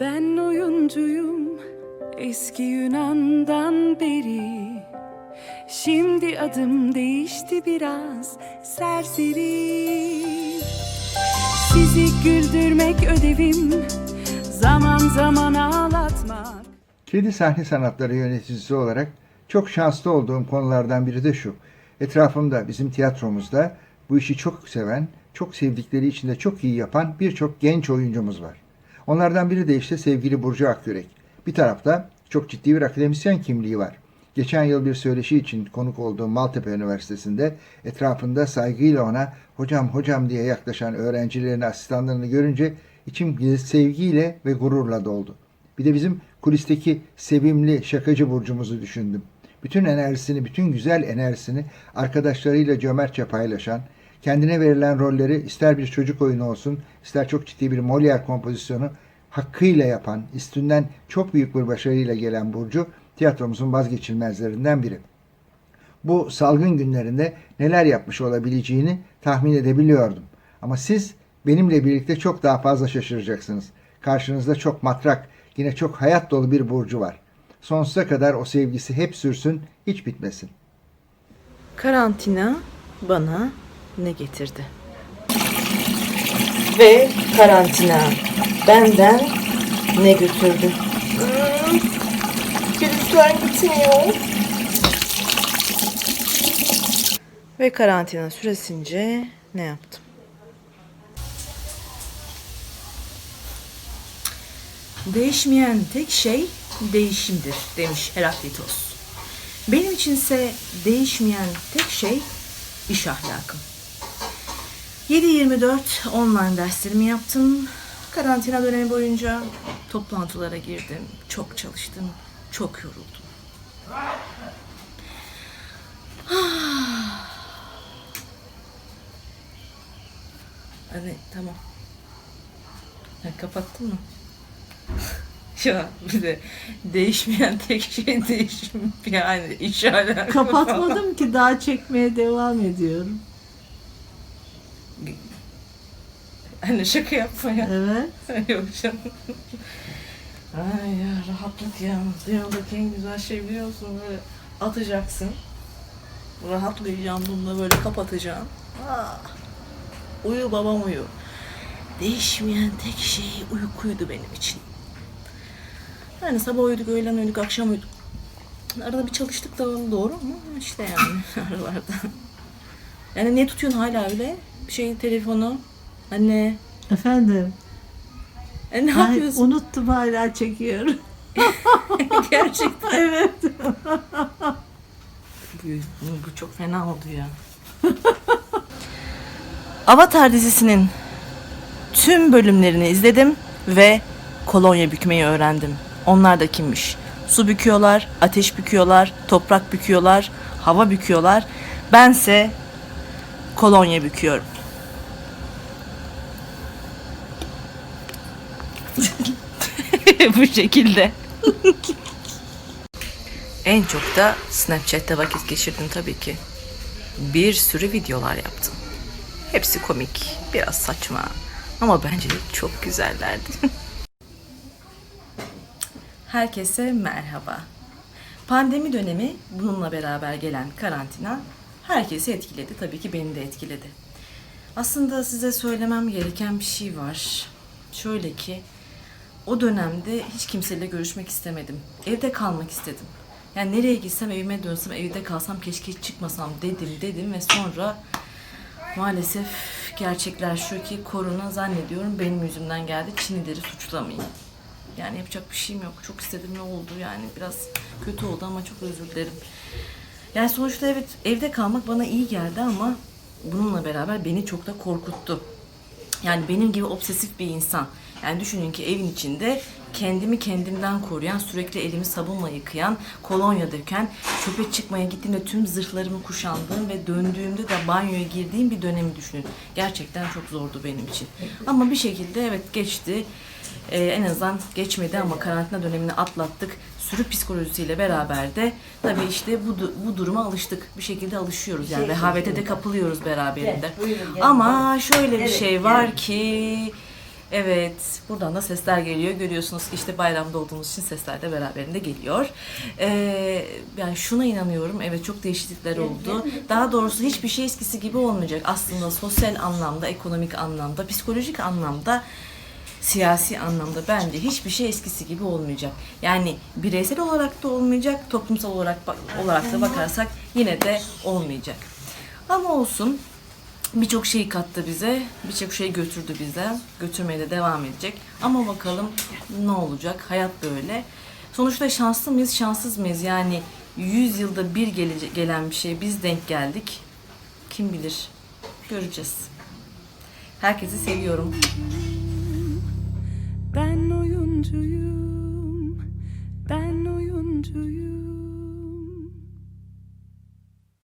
Ben oyuncuyum eski Yunan'dan beri Şimdi adım değişti biraz serseri Sizi güldürmek ödevim Zaman zaman ağlatmak Kedi sahne sanatları yöneticisi olarak çok şanslı olduğum konulardan biri de şu. Etrafımda bizim tiyatromuzda bu işi çok seven, çok sevdikleri için de çok iyi yapan birçok genç oyuncumuz var. Onlardan biri de işte sevgili Burcu Akyürek. Bir tarafta çok ciddi bir akademisyen kimliği var. Geçen yıl bir söyleşi için konuk olduğum Maltepe Üniversitesi'nde etrafında saygıyla ona hocam hocam diye yaklaşan öğrencilerini, asistanlarını görünce içim sevgiyle ve gururla doldu. Bir de bizim kulisteki sevimli şakacı burcumuzu düşündüm. Bütün enerjisini, bütün güzel enerjisini arkadaşlarıyla cömertçe paylaşan, kendine verilen rolleri ister bir çocuk oyunu olsun, ister çok ciddi bir Molière kompozisyonu hakkıyla yapan, üstünden çok büyük bir başarıyla gelen Burcu, tiyatromuzun vazgeçilmezlerinden biri. Bu salgın günlerinde neler yapmış olabileceğini tahmin edebiliyordum. Ama siz benimle birlikte çok daha fazla şaşıracaksınız. Karşınızda çok matrak, yine çok hayat dolu bir Burcu var. Sonsuza kadar o sevgisi hep sürsün, hiç bitmesin. Karantina bana ne getirdi? Ve karantina benden ne götürdü? Filizler gitmiyor. Ve karantina süresince ne yaptım? Değişmeyen tek şey değişimdir demiş Heraklitos. Benim içinse değişmeyen tek şey iş ahlakım. 7-24 online derslerimi yaptım. Karantina dönemi boyunca toplantılara girdim. Çok çalıştım. Çok yoruldum. Hani tamam. Ha, kapattın mı? ya bir de değişmeyen tek şey değişim yani iş alakalı. Kapatmadım ki daha çekmeye devam ediyorum. Hani şaka yapma ya. Evet. Yok canım. Ay ya rahatlık ya. Dünyadaki en güzel şey biliyorsun böyle atacaksın. Rahatlayacağım bununla böyle kapatacağım. Ah. Uyu babam uyu. Değişmeyen tek şey uykuydu benim için. Yani sabah uyuduk, öğlen uyuduk, akşam uyuduk. Arada bir çalıştık da doğru mu? İşte yani aralarda. Yani ne tutuyorsun hala öyle? Bir şey telefonu. Anne. Efendim. E, ne Ay, yapıyorsun? unuttum hala çekiyorum. Gerçekten. evet. Bu, bu çok fena oldu ya. Avatar dizisinin tüm bölümlerini izledim ve kolonya bükmeyi öğrendim. Onlar da kimmiş? Su büküyorlar, ateş büküyorlar, toprak büküyorlar, hava büküyorlar. Bense kolonya büküyorum. Bu şekilde. En çok da Snapchat'te vakit geçirdim tabii ki. Bir sürü videolar yaptım. Hepsi komik, biraz saçma ama bence de çok güzellerdi. Herkese merhaba. Pandemi dönemi bununla beraber gelen karantina herkesi etkiledi. Tabii ki beni de etkiledi. Aslında size söylemem gereken bir şey var. Şöyle ki o dönemde hiç kimseyle görüşmek istemedim. Evde kalmak istedim. Yani nereye gitsem evime dönsem evde kalsam keşke hiç çıkmasam dedim dedim ve sonra maalesef gerçekler şu ki korona zannediyorum benim yüzümden geldi. Çinlileri suçlamayın. Yani yapacak bir şeyim yok. Çok istedim ne oldu yani biraz kötü oldu ama çok özür dilerim. Yani sonuçta evet evde kalmak bana iyi geldi ama bununla beraber beni çok da korkuttu. Yani benim gibi obsesif bir insan. Yani düşünün ki evin içinde kendimi kendimden koruyan, sürekli elimi sabunla yıkayan, kolonya döken, çöpe çıkmaya gittiğimde tüm zırhlarımı kuşandığım ve döndüğümde de banyoya girdiğim bir dönemi düşünün. Gerçekten çok zordu benim için. Ama bir şekilde evet geçti. Ee, en azından geçmedi ama karantina dönemini atlattık. Sürü psikolojisiyle beraber de tabii işte bu, bu duruma alıştık. Bir şekilde alışıyoruz yani rehavete de kapılıyoruz beraberinde. Ama şöyle bir şey var ki Evet, buradan da sesler geliyor. Görüyorsunuz ki işte bayramda olduğumuz için sesler de beraberinde geliyor. Ee, yani şuna inanıyorum, evet çok değişiklikler oldu. Daha doğrusu hiçbir şey eskisi gibi olmayacak. Aslında sosyal anlamda, ekonomik anlamda, psikolojik anlamda siyasi anlamda bence hiçbir şey eskisi gibi olmayacak. Yani bireysel olarak da olmayacak, toplumsal olarak olarak da bakarsak yine de olmayacak. Ama olsun. Birçok şeyi kattı bize, birçok şeyi götürdü bize. Götürmeye de devam edecek. Ama bakalım ne olacak? Hayat böyle. Sonuçta şanslı mıyız, şanssız mıyız? Yani 100 yılda bir gelecek, gelen bir şey biz denk geldik. Kim bilir? Göreceğiz. Herkesi seviyorum. Ben oyuncuyum